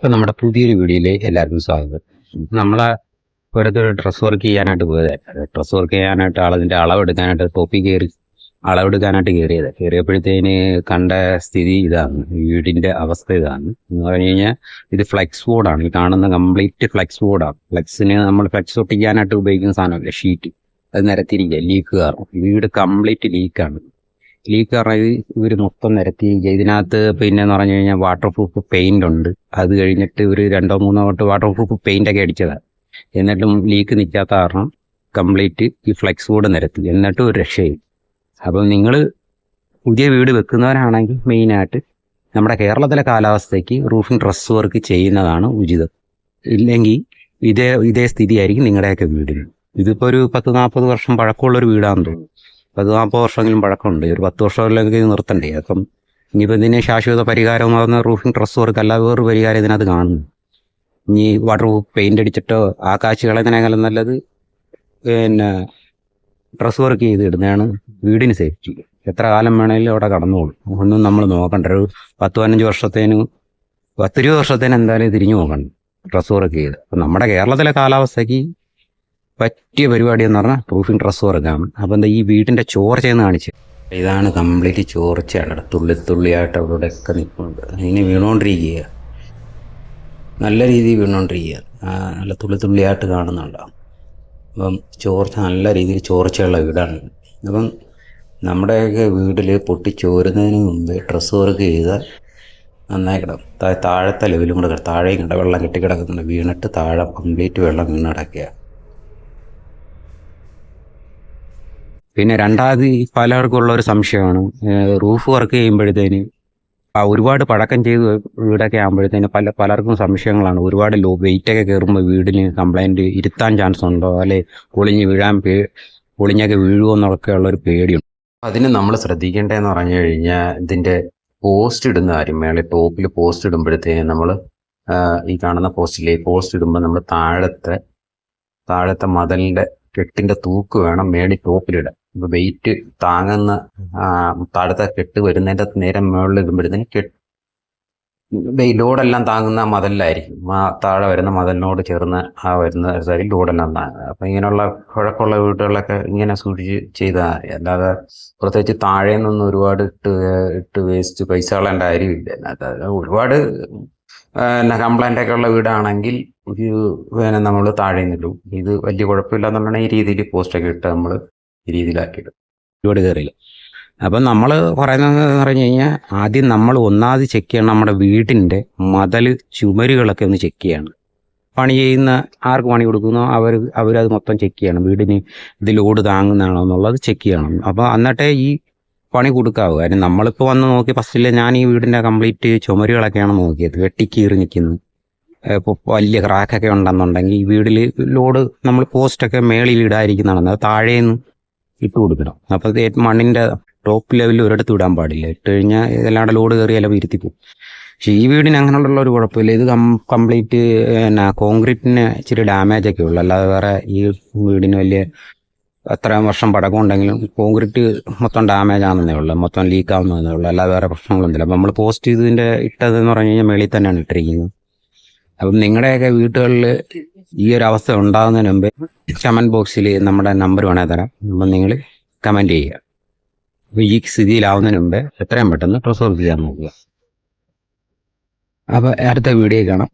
അപ്പൊ നമ്മുടെ പുതിയൊരു വീഡിയോയിലേക്ക് എല്ലാവർക്കും സ്വാഗതം. നമ്മളെ വെറുതെ ഒരു ഡ്രസ് വർക്ക് ചെയ്യാനായിട്ട് പോയതായിരുന്നു ഡ്രസ് വർക്ക് ചെയ്യാനായിട്ട് ആളതിന്റെ അളവെടുക്കാനായിട്ട് ടോപ്പി കയറി അളവെടുക്കാനായിട്ട് കയറിയത്. കയറിയപ്പോഴത്തേന് കണ്ട സ്ഥിതി ഇതാണ്. വീടിന്റെ അവസ്ഥ ഇതാണ്. എന്ന് പറഞ്ഞു കഴിഞ്ഞാൽ ഇത് ഫ്ലെക്സ് ബോർഡാണ് ഈ കാണുന്ന കംപ്ലീറ്റ് ഫ്ലെക്സ് ബോർഡാണ് ഫ്ലെക്സിന് നമ്മൾ ഫ്ലെക്സ് ഒട്ടിക്കാനായിട്ട് ഉപയോഗിക്കുന്ന സാധനമല്ല ഷീറ്റ് അത് നിരത്തിരിക്കുക ലീക്ക് കാരണം. വീട് കംപ്ലീറ്റ് ലീക്കാണ് ലീക്ക് പറഞ്ഞത് ഇവർ മൊത്തം നിരത്തി. ഇതിനകത്ത് പിന്നെ എന്ന് പറഞ്ഞു കഴിഞ്ഞാൽ വാട്ടർ പ്രൂഫ് പെയിന്റ് ഉണ്ട്. അത് കഴിഞ്ഞിട്ട് ഒരു രണ്ടോ മൂന്നോ തൊട്ട് വാട്ടർ പ്രൂഫ് പെയിന്റ് ഒക്കെ അടിച്ചതാണ് എന്നിട്ടും ലീക്ക് നിൽക്കാത്ത കാരണം കംപ്ലീറ്റ് ഈ ഫ്ലെക്സ് ബോർഡ് നിരത്തി. എന്നിട്ടും ഒരു രക്ഷയും അപ്പം നിങ്ങൾ പുതിയ വീട് വെക്കുന്നവരാണെങ്കിൽ മെയിനായിട്ട് നമ്മുടെ കേരളത്തിലെ കാലാവസ്ഥയ്ക്ക് റൂഫിംഗ് ഡ്രസ് വർക്ക് ചെയ്യുന്നതാണ് ഉചിതം. ഇല്ലെങ്കിൽ ഇതേ ഇതേ സ്ഥിതിയായിരിക്കും നിങ്ങളുടെയൊക്കെ വീടിന്. ഇതിപ്പോൾ ഒരു പത്ത് നാൽപ്പത് വർഷം പഴക്കമുള്ളൊരു വീടാണെന്ന് തോന്നുന്നു. പത്ത് നാൽപ്പത് വർഷമെങ്കിലും പഴക്കമുണ്ട്. ഒരു പത്ത് വർഷമല്ലെങ്കിൽ നിർത്തണ്ടേ? അപ്പം ഇനിയിപ്പോൾ ഇതിന് ശാശ്വത പരിഹാരമാകുന്ന റൂഫിംഗ് ട്രസ് വർക്ക് അല്ലാതെ വേറൊരു പരിഹാരം ഇതിനകത്ത് കാണുന്നു. ഇനി വാട്ടർ പ്രൂഫ് പെയിന്റ് അടിച്ചിട്ടോ ആ കാശ് കളയുന്നതിനേക്കാളും നല്ലത് പിന്നെ ഡ്രസ് വർക്ക് ചെയ്ത് ഇടുന്നതാണ് വീടിന് സേഫ്റ്റി എത്ര കാലം വേണമെങ്കിലും അവിടെ കടന്നുപോകും ഒന്നും നമ്മൾ നോക്കണ്ട. ഒരു പത്ത് പതിനഞ്ച് വർഷത്തേനും പത്തിരുപത് വർഷത്തേനും എന്തായാലും തിരിഞ്ഞു നോക്കണം ഡ്രസ് വർക്ക് ചെയ്ത്. അപ്പം നമ്മുടെ കേരളത്തിലെ കാലാവസ്ഥയ്ക്ക് പറ്റിയ പരിപാടി എന്ന് പറഞ്ഞാൽ പ്രൂഫിങ് ഡ്രസ് വർക്കാണ് അപ്പം എന്താ ഈ വീടിന്റെ ചോർച്ചയെന്ന് കാണിച്ച്. ഇതാണ് കംപ്ലീറ്റ് ചോർച്ചയാണ്. തുള്ളി തുള്ളിയായിട്ട് അവിടെയൊക്കെ നിൽക്കുന്നുണ്ട് ഇങ്ങനെ വീണുകൊണ്ടിരിക്കുക നല്ല രീതിയിൽ വീണുകൊണ്ടിരിക്കുക നല്ല തുള്ളി തുള്ളിയായിട്ട് കാണുന്നുണ്ടാവും അപ്പം ചോർച്ച നല്ല രീതിയിൽ ചോർച്ചയുള്ള വീടാണ്. അപ്പം നമ്മുടെയൊക്കെ വീട്ടിൽ പൊട്ടിച്ചോരുന്നതിന് മുമ്പ് ഡ്രസ്സ് വർക്ക് ചെയ്ത് നന്നായി കിടക്കും. താഴത്തെ ലെവലും കൂടെ താഴെയും കിട വെള്ളം കെട്ടിക്കിടക്കുന്നുണ്ട്. വീണിട്ട് താഴെ കംപ്ലീറ്റ് വെള്ളം വീണ് കിടക്കുക പിന്നെ രണ്ടാമത് പലർക്കും ഉള്ള ഒരു സംശയമാണ്. റൂഫ് വർക്ക് ചെയ്യുമ്പോഴത്തേന് ആ ഒരുപാട് പഴക്കം ചെയ്ത് വീടൊക്കെ ആകുമ്പോഴത്തേന് പല പലർക്കും സംശയങ്ങളാണ്. ഒരുപാട് ലോ വെയിറ്റ് ഒക്കെ കയറുമ്പോൾ വീടിന് കംപ്ലൈന്റ് ഇരുത്താൻ ചാൻസ് ഉണ്ടോ? അല്ലെ പൊളിഞ്ഞ് വീഴാൻ പേ പൊളിഞ്ഞൊക്കെ വീഴുമോ എന്നൊക്കെ ഉള്ള ഒരു പേടിയുണ്ട്. അതിന് നമ്മൾ ശ്രദ്ധിക്കേണ്ടതെന്ന് പറഞ്ഞു കഴിഞ്ഞാൽ ഇതിന്റെ പോസ്റ്റ് ഇടുന്ന കാര്യം മേളിൽ ടോപ്പിൽ പോസ്റ്റ് ഇടുമ്പോഴത്തേന് നമ്മൾ ഈ കാണുന്ന പോസ്റ്റിലെ പോസ്റ്റ് ഇടുമ്പോൾ നമ്മൾ താഴത്തെ താഴത്തെ മതലിന്റെ കെട്ടിന്റെ തൂക്ക് വേണം മേളിൽ ടോപ്പിലിടാൻ വെയിറ്റ് താങ്ങുന്ന താഴത്തെ കെട്ട് വരുന്നതിന്റെ നേരം മുകളിൽ ഇടുമ്പോഴത്തേന് കെട്ട് ലോഡെല്ലാം താങ്ങുന്ന മതലിലായിരിക്കും. ആ താഴെ വരുന്ന മതലിനോട് ചേർന്ന് ആ വരുന്ന സൈഡിൽ ലോഡെല്ലാം താങ്ങുക അപ്പം ഇങ്ങനെയുള്ള കുഴക്കമുള്ള വീടുകളിലൊക്കെ ഇങ്ങനെ സൂക്ഷിച്ച് ചെയ്താൽ മതി. അല്ലാതെ പ്രത്യേകിച്ച് താഴെ നിന്നൊന്നും ഒരുപാട് ഇട്ട് ഇട്ട് വേസ്റ്റ് പൈസ കളയേണ്ട കാര്യമില്ല. അതായത് ഒരുപാട് പിന്നെ കംപ്ലൈന്റ് ഒക്കെ ഉള്ള വീടാണെങ്കിൽ ഒരു പിന്നെ നമ്മൾ താഴെ നിന്നിടും ഇത് വലിയ കുഴപ്പമില്ലാന്നുണ്ടെങ്കിൽ ഈ രീതിയിൽ പോസ്റ്റൊക്കെ ഇട്ട് നമ്മൾ ഈ രീതിയിലാക്കിയിടും. ഒരുപാട് കയറിയില്ല. അപ്പം നമ്മൾ പറയുന്നത് പറഞ്ഞു കഴിഞ്ഞാൽ ആദ്യം നമ്മൾ ഒന്നാമത് ചെക്ക് ചെയ്യണം നമ്മുടെ വീടിന്റെ മതൽ ചുമരുകളൊക്കെ ഒന്ന് ചെക്ക് ചെയ്യണം. പണി ചെയ്യുന്ന ആർക്ക് പണി കൊടുക്കുന്നോ? അവർ അവരത് മൊത്തം ചെക്ക് ചെയ്യണം. വീടിന് ഇത് ലോഡ് താങ്ങുന്നതാണോ എന്നുള്ളത് ചെക്ക് ചെയ്യണം. അപ്പോൾ എന്നിട്ടേ ഈ പണി കൊടുക്കാവൂ. കാര്യം നമ്മളിപ്പോൾ വന്ന് നോക്കി ഫസ്റ്റിൽ ഞാൻ ഈ വീടിന്റെ കംപ്ലീറ്റ് ചുമരുകളൊക്കെയാണ് നോക്കിയത്. വെട്ടിക്കീറി നിൽക്കുന്നു. ഇപ്പോൾ വലിയ ക്രാക്കൊക്കെ ഉണ്ടെന്നുണ്ടെങ്കിൽ ഈ വീടിൽ ലോഡ് നമ്മൾ പോസ്റ്റൊക്കെ മേളിൽ ഇടാതിരിക്കുന്നതാണ് അത് താഴേന്ന് ഇട്ട് കൊടുക്കണം. അപ്പോൾ മണ്ണിന്റെ ടോപ്പ് ലെവലിൽ ഒരിടത്ത് വിടാൻ പാടില്ല. ഇട്ട് കഴിഞ്ഞാൽ ഇതെല്ലാം ലോഡ് കയറി എല്ലാം ഇരുത്തി പോകും. പക്ഷേ ഈ വീടിന് അങ്ങനെയുള്ള ഒരു കുഴപ്പമില്ല. ഇത് കംപ്ലീറ്റ് പിന്നെ കോൺക്രീറ്റിന് ഇച്ചിരി ഡാമേജ് ഒക്കെ ഉള്ളു. അല്ലാതെ വേറെ ഈ വീടിന് വലിയ അത്രയും വർഷം പടക്കം ഉണ്ടെങ്കിലും കോൺക്രീറ്റ് മൊത്തം ഡാമേജ് ആണെന്നേ ഉള്ളൂ. മൊത്തം ലീക്ക് ആവുന്നതേ ഉള്ളൂ. അല്ലാതെ വേറെ പ്രശ്നങ്ങളൊന്നുമില്ല. അപ്പം നമ്മൾ പോസ്റ്റ് ഇതിന്റെ ഇട്ടതെന്ന് പറഞ്ഞു കഴിഞ്ഞാൽ മേളിൽ തന്നെയാണ് ഇട്ടിരിക്കുന്നത്. അപ്പം നിങ്ങളുടെയൊക്കെ വീടുകളിൽ ഈ ഒരു അവസ്ഥ ഉണ്ടാകുന്നതിന് മുമ്പ് കമന്റ് ബോക്സിൽ നമ്മുടെ നമ്പർ വേണേൽ തരാം. അപ്പം നിങ്ങൾ കമന്റ് ചെയ്യുക. അപ്പോൾ ഈ സ്ഥിതിയിലാവുന്നതിന് മുമ്പ് എത്രയും പെട്ടെന്ന് റിസോൾവ് ചെയ്യാൻ നോക്കുക. അപ്പോൾ അടുത്ത വീഡിയോ കാണാം.